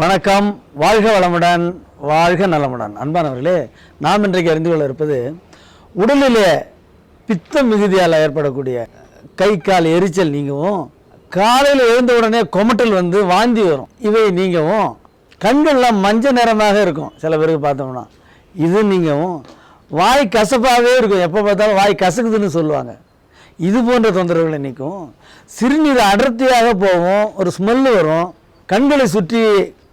வணக்கம். வாழ்க வளமுடன் வாழ்க நலமுடன். அன்பானவர்களே நாம் இன்றைக்கு அறிந்து கொள்ள இருப்பது உடலிலே பித்தம் மிகுதியால் ஏற்படக்கூடிய கை கால் எரிச்சல் நீங்கவும் காலையில் எழுந்த உடனே கொமட்டல் வந்து வாந்தி வரும். இவை நீங்கவும் கண்கள்லாம் மஞ்சள் நிறமாக இருக்கும். சில பேருக்கு பார்த்தோம்னா இது நீங்கவும் வாய் கசப்பாகவே இருக்கும். எப்போ பார்த்தாலும் வாய் கசக்குதுன்னு சொல்லுவாங்க. இது போன்ற தொந்தரவுகளை நீக்கும். சிறுநீர் அடர்த்தியாக போகும். ஒரு ஸ்மெல்லு வரும். கண்களை சுற்றி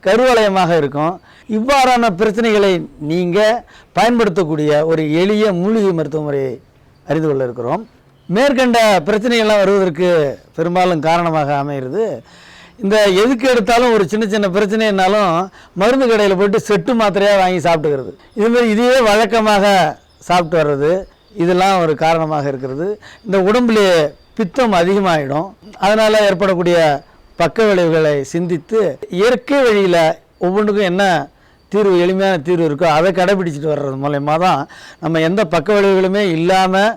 கருவளையமாக இருக்கும். இவ்வாறான பிரச்சனைகளை நீங்கள் பயன்படுத்தக்கூடிய ஒரு எளிய மூலிகை மருத்துவ முறையை அறிந்து கொள்ள இருக்கிறோம். மேற்கண்ட பிரச்சனைகள்லாம் வருவதற்கு பெரும்பாலும் காரணமாக அமைகிறது. இந்த எதுக்கு எடுத்தாலும் ஒரு சின்ன சின்ன பிரச்சனைனாலும் மருந்து கடையில் போயிட்டு செட்டு மாத்திரையாக வாங்கி சாப்பிட்டுக்கிறது. இதுமாதிரி இதையே வழக்கமாக சாப்பிட்டு வர்றது இதெல்லாம் ஒரு காரணமாக இருக்கிறது. இந்த உடம்புலேயே பித்தம் அதிகமாகிடும் அதனால் ஏற்படக்கூடிய பக்க விளைவுகளை சிந்தித்து இயற்கை வழியில் ஒவ்வொன்றுக்கும் என்ன தீர்வு எளிமையான தீர்வு இருக்கோ அதை கடைபிடிச்சிட்டு வர்றது மூலயமா தான் நம்ம எந்த பக்க விளைவுகளுமே இல்லாமல்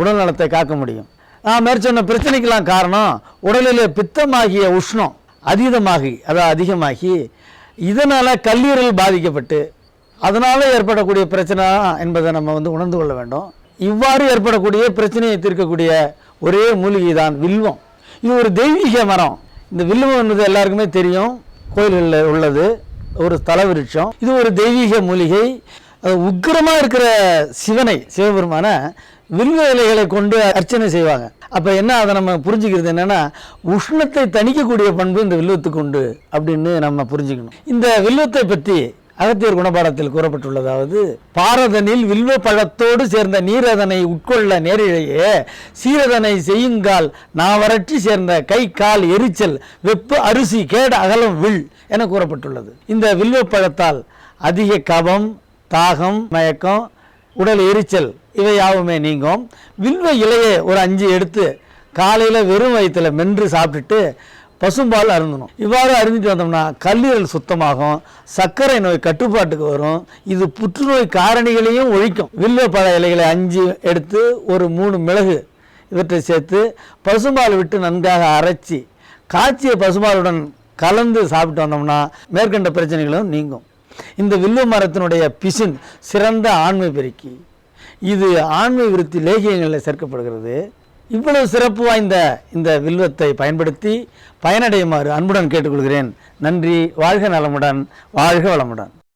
உடல் நலத்தை காக்க முடியும். நான் மேற்சொன்ன பிரச்சனைக்கெல்லாம் காரணம் உடலில் பித்தமாகிய உஷ்ணம் அதீதமாகி அதாவது அதிகமாகி இதனால் கல்லீரல் பாதிக்கப்பட்டு அதனால் ஏற்படக்கூடிய பிரச்சனை என்பதை நம்ம வந்து உணர்ந்து கொள்ள வேண்டும். இவ்வாறு ஏற்படக்கூடிய பிரச்சனையை தீர்க்கக்கூடிய ஒரே மூலிகை தான் வில்வம். இது ஒரு தெய்வீக மரம். இந்த வில்வம் என்பது எல்லாருக்குமே தெரியும். கோயில்களில் உள்ளது. ஒரு தலைவிருட்சம். இது ஒரு தெய்வீக மூலிகை. உக்கிரமாக இருக்கிற சிவனை சிவபெருமான வில்வ இலைகளை கொண்டு அர்ச்சனை செய்வாங்க. அப்போ என்ன அதை நம்ம புரிஞ்சுக்கிறது என்னென்னா உஷ்ணத்தை தணிக்கக்கூடிய பண்பு இந்த வில்வத்துக்கு உண்டு அப்படின்னு நம்ம புரிஞ்சுக்கணும். இந்த வில்வத்தை பற்றி அகத்தியர் குணபாடத்தில் கூறப்பட்டுள்ளதாவது பாரதனில் வில்வ பழத்தோடு சேர்ந்த நீரதனை உட்கொள்ள நேரிழையே சீரதனை செய்யுங்கால் நாவரற்றி சேர்ந்த கை கால் எரிச்சல் வெப்பு அரிசி கேடு அகலம் வில் என கூறப்பட்டுள்ளது. இந்த வில்வ பழத்தால் அதிக கபம் தாகம் மயக்கம் உடல் எரிச்சல் இவை யாவுமே நீங்கும். வில்வ இலையை ஒரு அஞ்சு எடுத்து காலையில் வெறும் வயிற்றுல மென்று சாப்பிட்டுட்டு பசும்பால் அருந்தணும். இவ்வாறு அருந்திட்டு வந்தோம்னா கல்லீரல் சுத்தமாகும் சர்க்கரை நோய் கட்டுப்பாட்டுக்கு வரும் இது புற்றுநோய் காரணிகளையும் ஒழிக்கும். வில்வ பழ இலைகளை அஞ்சு எடுத்து ஒரு மூணு மிளகு இவற்றை சேர்த்து பசும்பால் விட்டு நன்றாக அரைச்சி காய்ச்சிய பசும்பாலுடன் கலந்து சாப்பிட்டு வந்தோம்னா மேற்கண்ட பிரச்சனைகளும் நீங்கும். இந்த வில்லு மரத்தினுடைய பிசின் சிறந்த ஆண்மை பெருக்கி இது ஆண்மை விருத்தி லேகியங்களில் சேர்க்கப்படுகிறது. இவ்வளவு சிறப்பு வாய்ந்த இந்த வில்வத்தை பயன்படுத்தி பயனடையுமாறு அன்புடன் கேட்டுக்கொள்கிறேன். நன்றி வாழ்க நலமுடன் வாழ்க வளமுடன்.